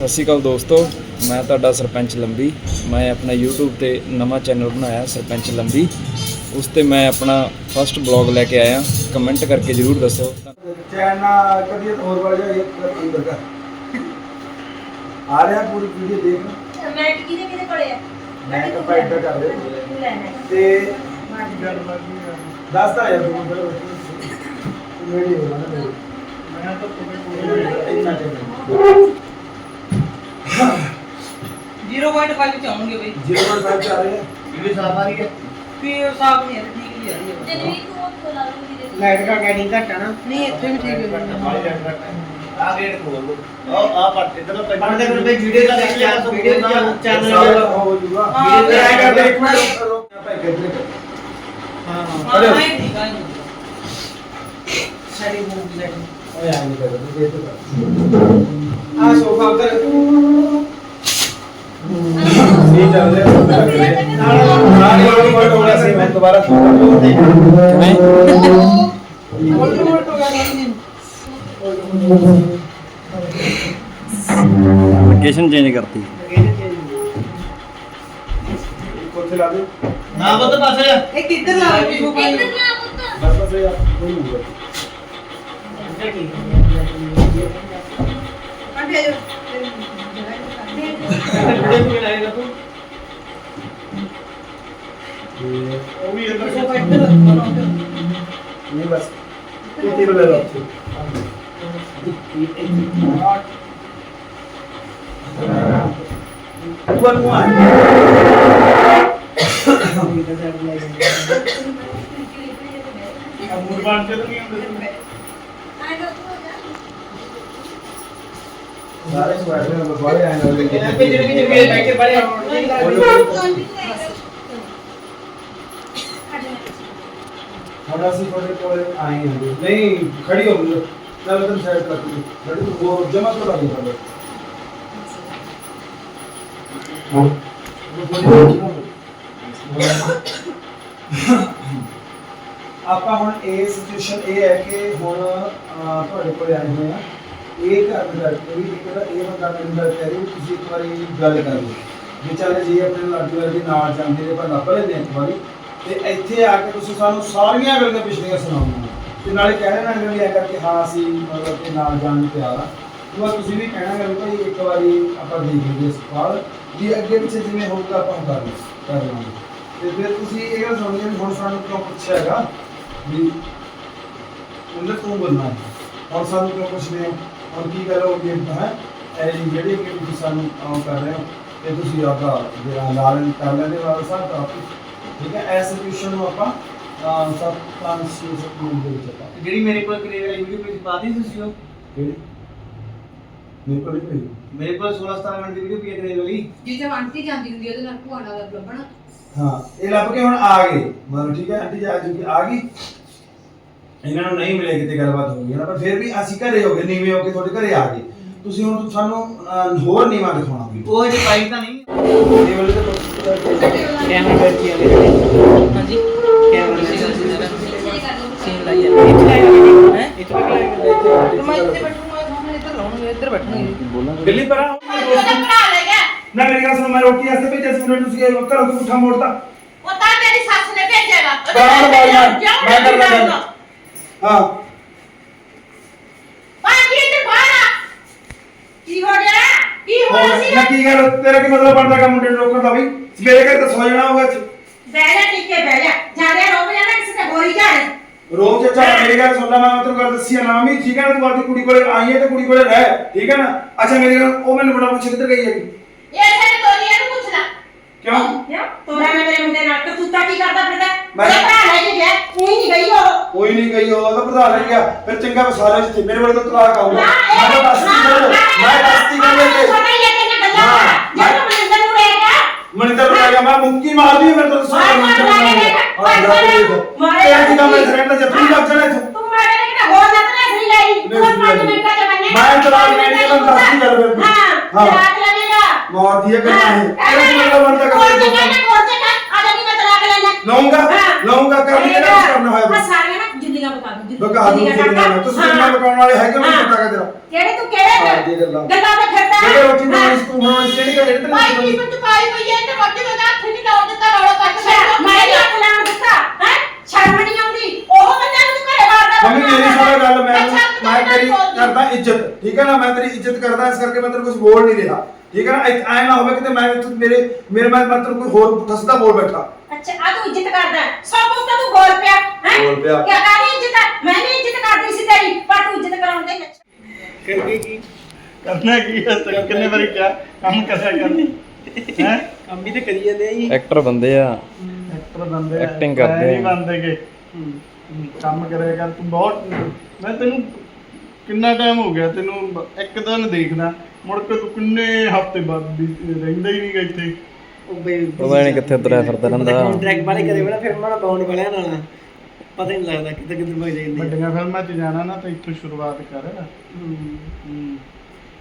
ਸਤਿ ਸ਼੍ਰੀ ਅਕਾਲ ਦੋਸਤੋ ਮੈਂ ਤੁਹਾਡਾ ਸਰਪੰਚ ਲੰਬੀ। ਮੈਂ ਆਪਣਾ YouTube ਤੇ ਨਵਾਂ ਚੈਨਲ ਬਣਾਇਆ ਸਰਪੰਚ ਲੰਬੀ। ਉਸ ਤੇ ਮੈਂ ਆਪਣਾ ਫਰਸਟ ਬਲੌਗ ਲੈ ਕੇ ਆਇਆ। ਕਮੈਂਟ ਕਰਕੇ ਜਰੂਰ ਦੱਸੋ। ਚੈਨਾ ਕਦੀ ਹੋਰ ਵਾਲੇ ਜਾਈਏ ਅੰਦਰ ਕਰ। ਆ ਰਿਹਾ ਪੂਰੀ ਵੀਡੀਓ ਦੇਖ। ਮੈਂ ਕਿਹਦੇ ਕਿਹਦੇ ਕੋਲੇ ਆ? ਮੈਂ ਤਾਂ ਭਾਈ ਇੱਦਾਂ ਕਰ ਰਿਹਾ ਤੂੰ ਲੈਣਾ ਤੇ ਦੱਸਦਾ ਯਾਰ ਤੂੰ ਅੰਦਰ ਵੀਡੀਓ ਬਣਾ ਲੈ ਮੈਂ ਤਾਂ ਇੰਨਾ ਚੈਨਲ 0.5 ਚ ਆਉਂਗੇ ਬਈ ਜੀਰੋ ਪਰ ਸਾਹਿਬ ਚੱਲ ਰਿਹਾ ਇਹ ਵੀ ਸਾਫ਼ ਆ ਰਹੀ ਹੈ ਫਿਰ ਸਾਫ਼ ਨਹੀਂ ਹੈ ਤੇ ਠੀਕ ਹੀ ਆ ਰਹੀ ਹੈ ਜਨਵੀਰ ਤੂੰ ਉੱਥੋਂ ਲਾ ਲੂੰਗੀ ਦੇ ਲਾਈਟ ਦਾ ਗੈਡਿੰਗ ਘੱਟ ਆ ਨਾ ਨਹੀਂ ਇੱਥੇ ਵੀ ਠੀਕ ਹੈ ਆ ਗੇਟ ਖੋਲ ਦੋ ਉਹ ਆ ਪੱਟ ਇਧਰ ਤੋਂ ਪੜਦੇ ਫਿਰ ਬਈ ਵੀਡੀਓ ਦਾ ਦੇਖ ਲਿਆ ਵੀਡੀਓ ਦਾ ਚੈਨਲ ਸਾਰਾ ਹੋ ਜੂਗਾ ਹਾਂ, ਵੀਡੀਓ ਤੇ ਆਏਗਾ ਹਾਂ। ਇੱਕ ਮਿੰਟ ਰੁਕ ਭਾਈ ਕਿੱਧਰ ਹਾਂ ਹਾਂ ਅਰੇ। ਨਹੀਂ ਠੀਕ ਆ ਸਾਡੀ ਮੂਵੀ ਦਾ ਓਏ ਆ ਨਹੀਂ ਕਰ ਤੂੰ ਦੇਖ ਤੂੰ ਆ ਸੋਫਾ ਉੱਧਰ। ਚੱਲ ਰਿਹਾ ਨਾਲ ਸੀ ਮੈਂ ਦੁਬਾਰਾ ਲੋਕੇਸ਼ਨ ਚੇਂਜ ਕਰਤੀ। ਕੋਥੇ ਲਾ ਦੇ। ਨਾ ਬੁੱਧ ਪਾਸੇ ਇਹ ਕਿੱਧਰ ਲਾ। ਪੁੱਤ। ਬਸ ਬਸ ਯਾਰ ਕੋਈ ਨਹੀਂ ਹੋਊਗਾ ਕੰਡੇ ਜੋ ਵੀਡੀਓ ਵੀ ਲਾਏਗਾ ਤੂੰ ਉਹ ਵੀ ਅੰਦਰ ਨਹੀਂ ਬਸ ਇਹ ਤੀਰ ਲੈ ਲਓ ਉੱਪਰ ਨੂੰ ਆ ਮੂਡ ਬਣ ਕੇ ਤਾਂ ਨਹੀਂ ਹੁੰਦੇ ਆਏ ਨਾ ਤੂੰ ਜਾ ਸਾਰੇ ਸਵਾਗਤ ਹੈ ਬੜੇ ਆਏ ਨੇ ਇਹ ਪਿੱਛੇ ਪਿੱਛੇ ਵੀ ਬੈਠ ਕੇ ਬੜੇ ਹੁਣ ਅਸੀਂ ਤੁਹਾਡੇ ਕੋਲ ਆਏ ਹਾਂ ਜੀ। ਨਹੀਂ ਆਪਾਂ ਹੁਣ ਇਹ ਸਿਚੁਏਸ਼ਨ ਇਹ ਹੈ ਕਿ ਹੁਣ ਅਹ, ਤੁਹਾਡੇ ਕੋਲ ਆਏ ਹੋਏ ਆ। ਇਹ ਘਰ ਦੇ ਡਾਕਟਰ ਵੀ ਇੱਕ ਤਾਂ ਇਹ ਬੰਦਾ ਮੈਨੂੰ ਗੱਲ ਕਹਿ ਰਹੀ ਵੀ ਤੁਸੀਂ ਇੱਕ ਵਾਰੀ ਗੱਲ ਕਰ ਲਓ। ਵਿਚਾਰੇ ਜੀ ਆਪਣੇ ਲਾਡੀ ਵਾਲੇ ਨਾਲ ਜਾਂਦੇ ਨੇ ਪਰ ਲੱਭ ਲੈਂਦੇ ਆ ਇੱਕ ਵਾਰੀ। ਤੇ ਇੱਥੇ ਆ ਕੇ ਤੁਸੀਂ ਸਾਨੂੰ ਸਾਰੀਆਂ ਗੱਲਾਂ ਪਿਛਲੀਆਂ ਸੁਣਾਉਣੀਆਂ ਤੇ ਨਾਲੇ ਕਹਿ ਨਾ ਵੀ ਇਹ ਕਰਕੇ ਹਾਂ ਅਸੀਂ ਮਤਲਬ ਕਿ ਨਾਲ ਜਾਣ ਨੂੰ ਤਿਆਰ ਆ। ਉਹ ਤੁਸੀਂ ਵੀ ਕਹਿਣਾ ਕਿ ਭਾਈ ਇੱਕ ਵਾਰੀ ਆਪਾਂ ਦੇਖ ਲਈਏ ਸਵਾਲ ਵੀ ਅੱਗੇ ਪਿੱਛੇ ਜਿਵੇਂ ਹੋਊਗਾ ਆਪਾਂ ਉਹ ਕਰ ਲਵਾਂਗੇ। ਕਰ ਲਵਾਂਗੇ ਤੇ ਫਿਰ ਤੁਸੀਂ ਇਹ ਗੱਲ ਸੁਣਨੀ ਵੀ ਹੁਣ ਸਾਨੂੰ ਕਿਉਂ ਪੁੱਛਿਆ ਹੈਗਾ? ਵੀ ਉਹਨੇ ਤੂੰ ਬੋਲਣਾ ਹੈ ਹੁਣ ਸਾਨੂੰ ਕਿਉਂ ਪੁੱਛਦੇ ਹੋ? ਹੁਣ ਕੀ ਗੱਲ ਹੋ ਗਈ? ਹੈ? ਇਹ ਜੀ ਜਿਹੜੀ ਕਿ ਤੁਸੀਂ ਸਾਨੂੰ ਆਉਂ ਕਰ ਰਹੇ ਹੋ ਤੇ ਤੁਸੀਂ ਆਪਦਾ ਜਿਹੜਾ ਲਾਲਨ ਕਰ ਲੈਂਦੇ ਵਾਲਾ ਸਾਹਿਬ ਦਾ ਠੀਕ ਹੈ? ਐਸ ਸਿਚੁਏਸ਼ਨ ਨੂੰ ਆਪਾਂ ਸਭ ਸੱਤ ਮਿੰਟ ਦੇ ਆਪਾਂ ਜਿਹੜੀ ਮੇਰੇ ਕੋਲ ਕਰੀ ਵਾਲੀ ਵੀਡੀਓ ਵਿੱਚ ਪਾ ਦੀ ਤੁਸੀਂ ਉਹ? ਕਿਹੜੀ? ਮੇਰੇ ਕੋਲ ਹੀ ਪਈ। ਮੇਰੇ ਕੋਲ 16 17 ਮਿੰਟ ਦੀ ਵੀਡੀਓ ਪਈ ਕਰੀ ਵਾਲੀ। ਜਿੱਥੇ ਆਂਟੀ ਜਾਂਦੀ ਹੁੰਦੀ ਉਹਦੇ ਨਾਲ ਭੂਆਣਾ ਦਾ ਲੱਭਣਾ। ਹਾਂ ਇਹ ਲੱਭ ਕੇ ਹੁਣ ਆ ਗਏ। ਮਤਲਬ ਠੀਕ ਹੈ ਆਂਟੀ ਜੀ ਆ ਚੁੱਕੀ ਆ ਗਈ। ਇਹਨਾਂ ਨੂੰ ਨਹੀਂ ਮਿਲੇ ਕਿਤੇ ਗੱਲਬਾਤ ਹੋ ਗਈ ਨਾ? ਪਰ ਫਿਰ ਵੀ ਅਸੀਂ ਘਰੇ ਹੋ ਗਏ ਨੀਵੇਂ ਹੋ ਕੇ ਤੁਹਾਡੇ ਘਰੇ ਆ ਗਏ। ਤੁਸੀਂ ਹੁਣ ਸਾਨੂੰ ਅਹ, ਹੋਰ ਨੀਵਾਂ ਦਿਖਾਉਣਾ ਵੀ। ਉਹ ਜੇ ਪਾਈ ਤਾਂ ਨਹੀਂ। ਵਾਲੇ ਤਾਂ ਕੈਮਰਾ ਬੈਠੀ ਆ ਹਾਂਜੀ। ਕੈਮਰਾ ਲਓ ਸੀਨ ਲਾਈ ਹੈ ਇੱਥੇ ਲਾਏਗਾ ਹੈ? ਇੱਥੇ ਤੱਕ ਲਾਏਗਾ ਮੈਂ ਇੱਥੇ ਬੈਠੂੰਗਾ ਸਾਹਮਣੇ ਇੱਧਰ ਲਾਉਣਗੇ ਇੱਧਰ ਬੈਠਣਗੇ ਦਿੱਲੀ ਪਰ ਬਣਾ ਲੈ ਨਾ ਮੇਰੀ ਗੱਲ ਸੁਣ ਮੈਂ ਰੋਟੀ ਵਾਸਤੇ ਭੇਜਿਆ ਸੀ ਤੁਸੀਂ ਇਹ ਘਰੋਂ ਕਿਉਂ ਪੁੱਠਾ ਮੋੜਤਾ? ਉਹ ਤਾਂ ਤੇਰੀ ਸੱਸ ਨੇ ਭੇਜੇਗਾ ਬਾਹਰ ਬਾਹਰ ਮੈਂ ਮੈਂ ਕਰਦਾ ਗੱਲ। ਹਾਂ। ਬਾਕੀ ਇੱਧਰ ਬਾਹਰ ਆ। ਕੀ ਹੋ ਗਿਆ? ਕੀ ਹੋਇਆ ਸੀ? ਨਾ ਕੀ ਗੱਲ ਤੇਰਾ ਕੀ ਮਤਲਬ ਬਣਦਾ ਕੰਮ ਮੁੰਡੇ ਨੂੰ ਰੋਕਣ ਦਾ ਬਈ? ਸਵੇਰੇ ਘਰੇ ਤਾਂ ਸੋ ਜਾਣਾ ਅੱਜ। ਬਹਿ ਜਾ ਟਿੱਕੇ ਬਹਿ ਜਾ। ਜ਼ਿਆਦਾ ਰੋਬ ਜਾਣਾ ਕਿਸੇ ਤੇ ਹੋਰੀ ਜਾਣੇ ਰੋਜ਼ ਅੱਛਾ ਮੇਰੀ ਗੱਲ ਸੁਣ ਲੈ ਮੈਂ ਤੈਨੂੰ ਗੱਲ ਦੱਸੀ ਆ ਨਾ ਵੀ ਠੀਕ ਹੈ ਨਾ ਤੂੰ ਆਪਣੀ ਕੁੜੀ ਕੋਲੇ ਆਈ ਹੈ ਤੇ ਕੁੜੀ ਕੋਲੇ ਰਹਿ ਠੀਕ ਹੈ ਨਾ? ਅੱਛਾ ਮੇਰੀ ਗੱਲ ਉਹ ਮੈਨੂੰ ਬੜਾ ਪੁੱਛ ਕਿੱਧਰ ਗਈ ਹੈਗੀ ਇਹ ਸਾਡੇ ਤੋਰੀਆਂ ਨੂੰ ਪੁੱਛ ਲੈ ਕਿਉਂ? ਕਿਉਂ? ਤੋਰਾ ਨੇ ਮੇਰੇ ਮੁੰਡੇ ਨਾਲ ਕਸੂਤਾ ਕੀ ਕਰਦਾ ਫਿਰਦਾ? ਮੈਂ- ਮੇਰਾ ਭਰਾ ਲੈ ਕੇ ਗਿਆ ਉਹੀ ਨਹੀਂ ਗਈ ਉਹ। ਕੋਈ ਨਹੀਂ ਗਈ ਉਹ ਤਾਂ ਪ੍ਰਧਾਨ ਰਹਿ ਗਿਆ। ਫਿਰ ਚੰਗਾ ਵਸਾਰੇ ਜਿੱਥੇ ਮੇਰੇ ਵਾਲੇ ਤੋਂ ਤਲਾਕ ਆਊਗਾ। ਮੈਂ ਤਾਂ ਦੱਸਦੀ ਗੱਲ। ਮੈਂ ਦੱਸਦੀ ਗੱਲ ਇਹ ਛੋਟਾ ਹੀ ਹੈ ਤੇਰੀਆਂ ਗੱਲਾਂ। ਹਾਂ, ਕਰ ਜਦੋਂ ਮਨਿੰਦਰ ਨੂੰ ਲੈ ਗਿਆ। ਮਨਿੰਦਰ ਨੂੰ ਗਿਆ ਮੈਂ ਮੁੱਕੀ ਮਾਰਦੀ ਮੈਂ ਤਾਂ ਮਾਰ, ਮਾਰ, ਮਾਰ, ਮਾਰ, ਮਾਰ, ਮਾਰ, ਤੇਰਾ ਕੀ ਕੰਮ ਹੈ ਸਰੈਂਡ ਜੱਫੀ ਲੱਗ ਜਾਣਾ ਇੱਥੋਂ। ਤੂੰ ਮਾਰੇ ਨੇ ਕਿਹਾ ਹੋਰ ਨਾ ਤੇ ਨਹੀਂ ਲਈ ਤੂੰ ਨਹੀਂ, ਪੰਜ ਨਹੀਂ। ਮਿੰਟਾਂ ਚ ਮੰਨੇ ਮੈਂ ਤਲਾਕ ਲੈਣੀ ਹੈ, ਮੈਂ ਦੱਸਦੀ ਗੱਲ ਫਿਰ। ਹਾਂ ਹਾਂ। ਤਲਾਕ ਲਵੇਗਾ ਮਾਰਦੀ ਹੈ ਕਰਨਾ ਹੈ ਤੇਰਾ ਕੀ ਮਤਲਬ ਬਣਦਾ ਕੋਲ ਕਰਦੇ ਤੇ ਕਹਿੰਦਾ ਕੋਲ ਤੇ ਕਰ ਆ ਜਾ ਨਹੀਂ ਮੈਂ ਤਲਾਕ ਲੈਣਾ ਲਊਂਗਾ ਹਾਂ। ਲਊਂਗਾ ਕਰਨੀ ਹੈ ਨਾ ਕੁਛ ਕਰਨਾ ਹੋਇਆ ਆ ਸਾਰੀਆਂ ਨਾ ਜਿੰਨੀ ਦੁਨੀਆ ਬਤਾ ਦੂੰ ਬਗਾ ਦੂੰ ਦੁਨੀਆ ਨੂੰ ਤੁਸੀਂ ਦੁਨੀਆ ਬਕਾਉਣ ਵਾਲੇ ਹੈਗੇ ਹੋ ਨਹੀਂ ਪਤਾ ਤੇਰਾ ਜਿਹੜੇ ਤੂੰ ਕਿਹੜੇ ਹਾਂ, ਜੀ ਗੱਲਾਂ। ਗੱਲਾਂ ਤੇ ਫਿਰਦਾ ਜਿਹੜੇ ਰੋਟੀ ਬਣਾਉਣੀ ਸਕੂਲ ਬਣਾਉਣੀ ਕਿਹੜੀ ਗੱਲ ਇਹਦੇ ਭਾਈ ਤੇ ਕੀ ਬੰਦ ਪਾਈ ਹੋਈ ਹੈ ਤੇ ਰੋਟੀ ਦਾ ਹੱਥ ਨਹੀਂ ਲਾਉਣ ਦਿੱਤਾ ਰੌਲਾ ਪਾ ਕੇ ਮੈਂ ਹੀ ਹੱਥ ਲਾਉਣ ਦਿੱਤਾ ਹੈ ਸ਼ਰਮ ਨਹੀਂ ਆਉਂਦੀ ਉਹ ਬੰਦਾ ਨੂੰ ਤੂੰ ਘਰੇ ਮਾਰਦਾ ਮੰਮੀ ਮੇਰੀ ਸੁਣੋ ਗੱਲ ਮੈਂ ਮੈਂ ਤੇਰੀ ਕਰਦਾ ਇੱਜ਼ਤ ਠੀਕ ਇੱਜ਼ਤ ਰਿਹਾ ਠੀਕ ਹੈ ਨਾ ਇੱਕ ਐ ਨਾ ਹੋਵੇ ਕਿ ਮੈਂ ਤੂੰ ਮੇਰੇ ਮੇਰੇ ਮੈਂ ਮੈਂ ਤੈਨੂੰ ਕੋਈ ਹੋਰ ਫਸਦਾ ਬੋਲ ਬੈਠਾ। ਅੱਛਾ ਆ ਤੂੰ ਇੱਜ਼ਤ ਕਰਦਾ। ਸਭ ਕੁਝ ਤਾਂ ਤੂੰ ਬੋਲ ਪਿਆ ਹੈ? ਬੋਲ ਪਿਆ। ਕਿਆ ਕਾਹਦੀ ਇੱਜ਼ਤ ਹੈ? ਮੈਂ ਵੀ ਇੱਜ਼ਤ ਕਰਦੀ ਸੀ ਤੇਰੀ ਪਰ ਤੂੰ ਇੱਜ਼ਤ ਕਰਾਉਣ ਦੇ ਵਿੱਚ। ਕਰਕੇ ਕੀ? ਕਰਨਾ ਕੀ ਹੈ? ਤੇ ਕਿੰਨੇ ਵਾਰੀ ਕਿਹਾ? ਕੰਮ ਕਰਿਆ ਕਰਨੀ ਹੈ? ਕੰਮ ਵੀ ਤੇ ਕਰੀ ਜਾਂਦੇ ਆ ਜੀ। ਐਕਟਰ ਬੰਦੇ ਆ। ਐਕਟਰ ਬੰਦੇ Acting ਕਰਦੇ ਨਹੀਂ ਆ। ਬੰਦੇਗੇ ਕੰਮ ਕਰਿਆ ਕਰ ਤੂੰ ਬਹੁਤ ਮੈਂ ਤੈਨੂੰ ਕਿੰਨਾ ਟਾਈਮ ਹੋ ਗਿਆ ਤੈਨੂੰ? ਬ- ਇੱਕ ਦਿਨ ਦੇਖਦਾ। ਮੁੜ ਕੇ ਤੂੰ ਕਿੰਨੇ ਹਫ਼ਤੇ ਬਾਅਦ ਵੀ ਰਹਿੰਦਾ ਹੀ ਨਹੀਂਗਾ ਇੱਥੇ। ਉਹ ਬਈ ਪਤਾ ਨਹੀਂ ਕਿੱਥੇ ਤੁਰਿਆ ਫਿਰਦਾ ਰਹਿੰਦਾ। ਕੰਟਰੈਕਟ ਵਾਲੇ ਕਰੇ ਬਣਾ ਫਿਰ ਮਾਣਾ ਬਾਉਂਡ ਵਾਲਿਆਂ ਨਾਲ। ਪਤਾ ਨਹੀਂ ਲੱਗਦਾ ਕਿੱਥੇ ਕਿੱਧਰ ਭੱਜ ਜਾਂਦੇ ਆ। ਵੱਡੀਆਂ ਫਿਲਮਾਂ 'ਚ ਜਾਣਾ ਨਾ ਤਾਂ ਇੱਥੋਂ ਸ਼ੁਰੂਆਤ ਕਰ। ਹੂੰ।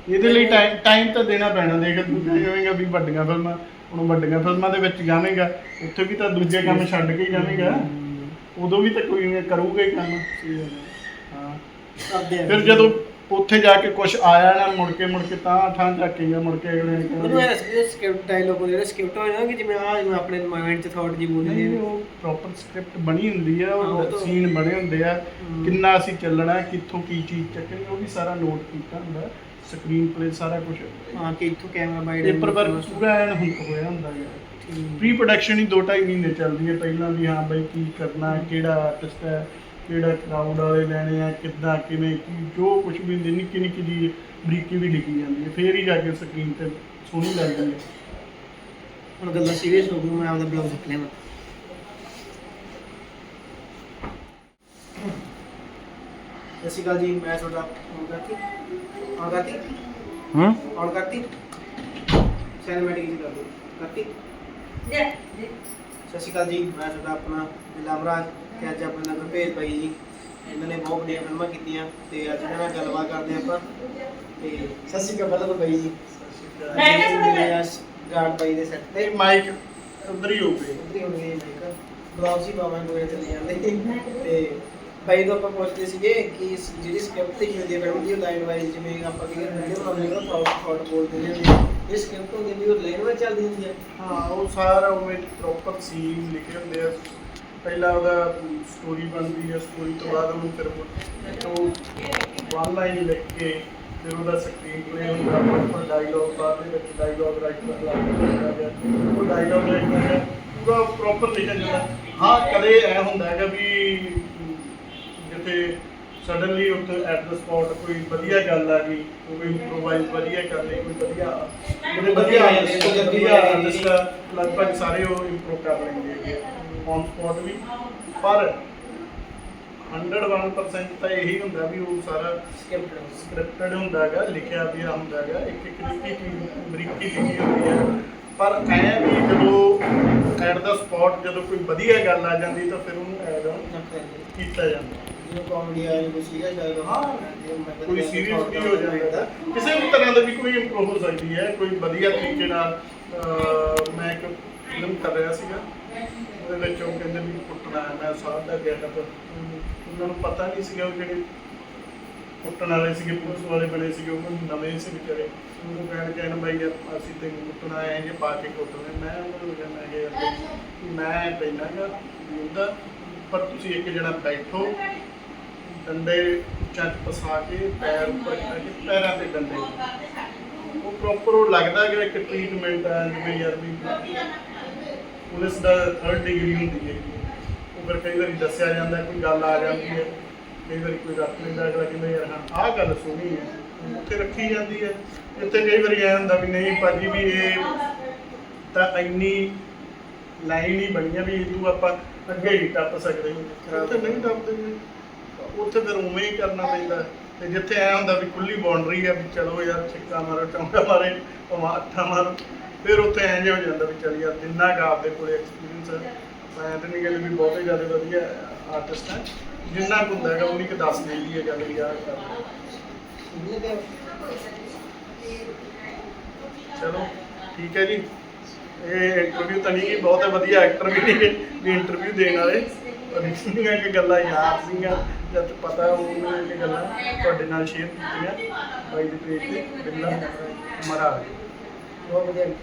ਇਹਦੇ ਲਈ ਟਾਈਮ ਟਾਈਮ ਤਾਂ ਦੇਣਾ ਪੈਣਾ। ਦੇਖ ਤੂੰ ਕਹੇਂਗਾ ਵੀ ਵੱਡੀਆਂ ਫਿਲਮਾਂ ਹੁਣ ਵੱਡੀਆਂ ਫਿਲਮਾਂ ਦੇ ਵਿੱਚ ਜਾਵੇਂਗਾ। ਉੱਥੇ ਵੀ ਤਾਂ ਦੂਜੇ ਕੰਮ ਛੱਡ ਕੇ ਹੀ। ਜਾਵੇਂਗਾ ਉਦੋਂ ਵੀ ਤਾਂ ਕੋਈ ਕਰੂਗਾ ਹੀ ਕੰਮ। ਹਾਂ। ਕਰਦੇ ਆ। ਫਿਰ ਜਦੋਂ ਉੱਥੇ ਜਾ ਕੇ ਕੁਝ ਆਇਆ ਨਾ ਮੁੜ ਕੇ ਮੁੜ ਕੇ ਤਾਂ ਠਾਂ ਚੱਕੇਗਾ ਮੁੜ ਕੇ ਅਗਲੇ ਨੇ ਮੈਨੂੰ ਕਹਿਣਾ ਇਹ ਸਕ੍ਰਿਪਟ ਡਾਇਲੋਗ ਜਿਹੜੇ ਸਕ੍ਰਿਪਟ ਹੋਏ ਨਾ ਕਿ ਜਿਵੇਂ ਆ ਜਿਵੇਂ ਆਪਣੇ ਮਾਈਂਡ 'ਚ ਥਾਟ ਜੀ ਬੋਲਦੇ ਨਹੀਂ ਨੇ ਉਹ ਪ੍ਰੋਪਰ ਸਕ੍ਰਿਪਟ ਬਣੀ ਹੁੰਦੀ ਆ ਹਾਂ, ਉਹ ਉਹ ਤਾਂ- ਸੀਨ ਬਣੇ ਹੁੰਦੇ ਆ ਕਿੰਨਾ ਅਸੀਂ ਚੱਲਣਾ ਕਿੱਥੋਂ ਕੀ ਚੀਜ਼ ਚੱਕਣੀ ਉਹ ਵੀ ਸਾਰਾ ਨੋਟ ਕੀਤਾ ਹੁੰਦਾ ਸਕਰੀਨ ਪਲੇ ਸਾਰਾ ਕੁਝ ਹਾਂ ਕਿ ਇੱਥੋਂ ਕੈਮਰਾ ਬਾਈਡ ਪੇਪਰ ਵਰਕ ਪੂਰਾ ਐਨ ਹੁਣ ਹੋਇਆ ਹੁੰਦਾ ਹੈ ਪ੍ਰੀ ਪ੍ਰੋਡਕਸ਼ਨ ਹੀ 2.5 ਮਹੀਨੇ ਚੱਲਦੀ ਹੈ ਪਹਿਲਾਂ ਵੀ ਹਾਂ ਬਈ ਕੀ ਕਰਨਾ ਕਿਹੜਾ ਆਰਟਿਸਟ ਹੈ ਕਿਹੜਾ ਕਰਾਊਡ ਵਾਲੇ ਲੈਣੇ ਆ ਕਿੱਦਾਂ ਕਿਵੇਂ ਕੀ ਜੋ ਕੁਝ ਵੀ ਨਿੱਕੀ ਨਿੱਕੀ ਜੀ ਬਰੀਕੀ ਵੀ ਲਿਖੀ ਜਾਂਦੀ ਹੈ। ਫੇਰ ਹੀ ਜਾ ਕੇ ਸਕਰੀਨ ਤੇ ਸੋਹਣੀ ਲੱਗਦੀ ਹੈ। ਹੁਣ ਗੱਲਾਂ ਸੀਰੀਅਸ ਹੋ ਗਈ ਮੈਂ ਆਪਦਾ ਬਲੌਗ ਸਿੱਖ ਲਿਆ ਸਤਿ ਸ਼੍ਰੀ ਅਕਾਲ ਜੀ ਮੈਂ ਤੁਹਾਡਾ ਫੋਨ ਕਰਤੀ ਆਨ ਕਰਤੀ ਹੂੰ? ਆਨ ਕਰਤੀ ਸਿਨੇਮੈਟਿਕ ਜੀ ਕਰ ਦੋ ਕਰਤੀ ਜੇ ਸਤਿ ਸ਼੍ਰੀ ਅਕਾਲ ਜੀ ਮੈਂ ਤੁਹਾਡਾ ਆਪਣਾ ਦਿਲਾਮਰਾਜ ਤੇ ਅੱਜ ਆਪਣੇ ਨਾਲ ਭੇਜ ਭਾਈ ਜੀ। ਇਹਨਾਂ ਨੇ ਬਹੁਤ ਵੱਡੀਆਂ ਫਿਲਮਾਂ ਕੀਤੀਆਂ ਤੇ ਅੱਜ ਇਹਨਾਂ ਨਾਲ ਗੱਲਬਾਤ ਕਰਦੇ ਆਪਾਂ। ਤੇ ਸਤਿ ਸ਼੍ਰੀ ਅਕਾਲ ਤਾਂ ਬਾਈ ਜੀ। ਮੈਂ ਕਿਹਾ ਤੁਹਾਡਾ ਮੇਰੇ ਗਾਰਡ ਬਾਈ ਦੇ ਸੈੱਟ ਤੇ। ਮਾਈਕ ਉਧਰ ਹੀ ਹੋ ਗਈ ਉਧਰੀ ਹੋ ਗਈ ਮੈਂ ਬਲੌਗ ਸੀ ਪਾਵਾਂ ਕੋਈ ਚੱਲੇ ਜਾਂਦੇ। ਤੇ ਬਾਈ ਤੋਂ ਆਪਾਂ ਪੁੱਛਦੇ ਸੀਗੇ ਕਿ ਇਸ ਜਿਹੜੀ ਸਕ੍ਰਿਪਟ ਲਿਖੀ ਹੁੰਦੀ ਹੈ ਫਿਲਮ ਦੀ ਲਾਈਨ ਵਾਈਜ਼ ਜਿਵੇਂ ਆਪਾਂ ਕੀ ਵੀਡੀਓ ਬਣਾਉਂਦੇ ਹਾਂ ਥਾਟ ਥਾਟ ਬੋਲਦੇ ਨੇ ਇਹ ਸਕ੍ਰਿਪਟ ਹੁੰਦੀ ਹੈ ਉਹ ਲਾਈਨ ਵਾਈਜ਼ ਚੱਲਦੀ ਹੁੰਦੀ ਹੈ। ਹਾਂ ਉਹ ਸਾਰਾ ਉਵੇਂ ਪ੍ਰੋਪਰ ਸੀਨ ਲਿਖੇ ਹੁੰਦੇ ਆ। ਪਹਿਲਾਂ ਉਹਦਾ ਸਟੋਰੀ ਬਣਦੀ ਹੈ ਸਟੋਰੀ ਤੋਂ ਬਾਅਦ ਉਹਨੂੰ ਫਿਰ ਉਹ ਵਨ ਲਾਈਨ ਲਿਖ ਕੇ ਫਿਰ ਉਹਦਾ ਸਕਰੀਨ ਪਲੇ ਹੁੰਦਾ ਪ੍ਰੋਪਰ ਡਾਇਲੌਗ ਬਾਅਦ ਦੇ ਵਿੱਚ ਡਾਇਲੌਗ ਰਾਈਟਰ ਲਾ ਕੇ ਲਿਖਿਆ ਗਿਆ ਉਹ ਡਾਇਲੌਗ ਲਿਖਿਆ ਗਿਆ ਪੂਰਾ ਪ੍ਰੋਪਰ ਲਿਖਿਆ ਜਾਂਦਾ ਹਾਂ। ਕਦੇ ਐ ਹੁੰਦਾ ਹੈਗਾ ਵੀ ਜਿੱਥੇ ਸਡਨਲੀ ਉੱਥੇ ਐਟ ਦ ਸਪੌਟ ਕੋਈ ਵਧੀਆ ਗੱਲ ਆ ਗਈ ਕੋਈ ਇੰਪਰੋਵਾਈਜ਼ ਵਧੀਆ ਕਰ ਲਈ ਕੋਈ ਵਧੀਆ ਜਿਹੜੇ ਵਧੀਆ ਕੋਈ ਜਲਦੀ ਵਧੀਆ artist ਲਗਭਗ ਸਾਰੇ ਉਹ ਇੰਪਰੂਵ ਕਰ ਲੈਂਦੇ ਹੈਗੇ ਔਨ ਸਪੌਟ ਵੀ ਪਰ 101% ਤਾਂ ਇਹੀ ਹੁੰਦਾ ਵੀ ਉਹ ਸਾਰਾ ਸਕ੍ਰਿਪਟ ਸਕ੍ਰਿਪਟਡ ਹੁੰਦਾ ਹੈਗਾ ਲਿਖਿਆ ਵੀ ਹੁੰਦਾ ਹੈਗਾ ਇੱਕ ਇੱਕ ਨਿੱਕੀ ਚੀਜ਼ ਬਰੀਕੀ ਲਿਖੀ ਹੁੰਦੀ ਹੈ। ਪਰ ਐ ਵੀ ਜਦੋਂ ਐਟ ਦਾ ਸਪੌਟ ਜਦੋਂ ਕੋਈ ਵਧੀਆ ਗੱਲ ਆ ਜਾਂਦੀ ਤਾਂ ਫਿਰ ਉਹਨੂੰ ਐਡ ਕੀਤਾ ਜਾਂਦਾ। ਜਿਵੇਂ ਕਾਮੇਡੀ ਆਇਆ ਕੋਈ ਸੀਰੀਅਸ ਆਇਆ ਹਾਂ ਕੋਈ ਸੀਰੀਅਸ ਵੀ ਹੋ ਜਾਂਦਾ। ਕਿਸੇ ਵੀ ਤਰ੍ਹਾਂ ਦਾ ਵੀ ਕੋਈ ਇੰਪਰੂਵ ਹੋ ਸਕਦੀ ਹੈ ਕੋਈ ਵਧੀਆ ਤਰੀਕੇ ਨਾਲ ਮੈਂ ਇੱਕ ਫਿਲਮ ਕਰ ਰਿਹਾ ਸੀਗਾ। ਉਹਦੇ ਵਿੱਚ ਉਹ ਕਹਿੰਦੇ ਵੀ ਕੁੱਟਣਾ ਹੈ ਮੈਂ ਸਾਹ ਦਾ ਗੈਟਅਪ ਉਹਨਾਂ ਨੂੰ ਪਤਾ ਨਹੀਂ ਸੀਗਾ ਉਹ ਜਿਹੜੇ ਕੁੱਟਣ ਵਾਲੇ ਸੀਗੇ, ਪੁਲਿਸ ਵਾਲੇ ਬਣੇ ਸੀਗੇ, ਉਹ ਨਵੇਂ ਸੀ ਵਿਚਾਰੇ। ਉਹਨੂੰ ਕਹਿਣ ਕਹਿਣ ਬਾਈ ਯਾਰ, ਅਸੀਂ ਤੇ ਕੁੱਟਣਾ ਹੈ ਜੇ ਪਾ ਕੇ ਕੁੱਟਣੇ ਮੈਂ ਉਹਨਾਂ ਨੂੰ ਕਹਿੰਦਾ ਕਿ ਯਾਰ, ਮੈਂ ਪੈਣਾਗਾ ਉਹਦਾ ਪਰ ਤੁਸੀਂ ਇੱਕ ਜਣਾ ਬੈਠੋ, ਡੰਡੇ ਚੱਕ ਪਸਾ ਕੇ, ਪੈਰ ਉੱਪਰ ਕਰਕੇ ਪੈਰਾਂ ਤੇ ਡੰਡੇ। ਉਹ ਪ੍ਰੋਪਰ ਉਹ ਲੱਗਦਾ ਕਿ ਇੱਕ ਟ੍ਰੀਟਮੈਂਟ ਆ, ਜਿਵੇਂ ਯਾਰ ਵੀ ਪੁਲਿਸ ਦਾ ਥਰਡ ਡਿਗਰੀ ਹੁੰਦੀ ਹੈ। ਉਹ ਫਿਰ ਕਈ ਵਾਰੀ ਦੱਸਿਆ ਜਾਂਦਾ, ਕੋਈ ਗੱਲ ਆ ਜਾਂਦੀ ਹੈ। ਕਈ ਵਾਰੀ ਕੋਈ ਰੱਖ ਲੈਂਦਾ, ਅਗਲਾ ਕਹਿੰਦਾ, ਯਾਰ, ਹਾਂ, ਆਹ ਗੱਲ ਸੁਣੀ ਹੈ। ਉੱਥੇ ਰੱਖੀ ਜਾਂਦੀ ਹੈ। ਇੱਥੇ ਕਈ ਵਾਰੀ ਐ ਹੁੰਦਾ ਵੀ ਨਹੀਂ, ਭਾਜੀ ਵੀ ਇਹ ਤਾਂ ਇੰਨੀ ਲਾਈਨ ਹੀ ਬਣੀ ਆ ਵੀ ਤੂੰ ਆਪਾਂ ਅੱਗੇ ਹੀ ਟੱਪ ਸਕਦੇ ਹਾਂ। ਉੱਥੇ ਨਹੀਂ ਟੱਪਦੇ ਉੱਥੇ ਫਿਰ ਉਵੇਂ ਹੀ ਕਰਨਾ ਪੈਂਦਾ। ਤੇ ਜਿੱਥੇ ਐ ਹੁੰਦਾ ਵੀ ਖੁੱਲੀ ਬਾਉਂਡਰੀ ਆ ਵੀ ਚਲੋ ਯਾਰ, ਛਿੱਕਾ ਮਾਰੋ, ਚੌਂਕਾ ਮਾਰੇ, ਭਾਵੇਂ ਅੱਠਾ ਮਾਰੋ। ਫਿਰ ਉੱਥੇ ਐਂ ਜਿਹਾ ਹੋ ਜਾਂਦਾ ਵੀ ਚੱਲ ਯਾਰ ਜਿੰਨਾ ਕੁ ਆਪਦੇ ਕੋਲੇ ਐਕਸਪੀਰੀਅੰਸ ਹੈ, ਮੈਂ ਤਾਂ ਨਹੀਂ ਕਹਿੰਦਾ ਵੀ ਬਹੁਤੇ ਜ਼ਿਆਦਾ ਵਧੀਆ ਆਰਟਿਸਟ ਹੈ। ਜਿੰਨਾ ਕੁ ਹੁੰਦਾ ਹੈਗਾ ਉਨੀ ਕੁ ਦੱਸ ਦੇਈਦੀ ਹੈ ਗੱਲ ਯਾਰ ਕਰ ਚਲੋ, ਠੀਕ ਹੈ ਜੀ। ਇਹ ਇੰਟਰਵਿਊ ਤਾਂ ਨਹੀਂ, ਬਹੁਤ ਵਧੀਆ ਐਕਟਰ ਵੀ ਨਹੀਂ ਵੀ ਇੰਟਰਵਿਊ ਦੇਣ ਵਾਲੇ। ਰਿਸ਼ਤੀਆਂ ਕਿ ਗੱਲਾਂ ਯਾਦ ਸੀਗੀਆਂ, ਜਦ ਪਤਾ ਉਹਨਾਂ ਨੇ ਗੱਲਾਂ ਤੁਹਾਡੇ ਨਾਲ ਸ਼ੇਅਰ ਕੀਤੀਆਂ, ਬਾਈ ਦੇ ਪੇਜ ਤੇ, ਬਿੱਲਾ ਮਹਾਰਾਜ। గోపిదేవి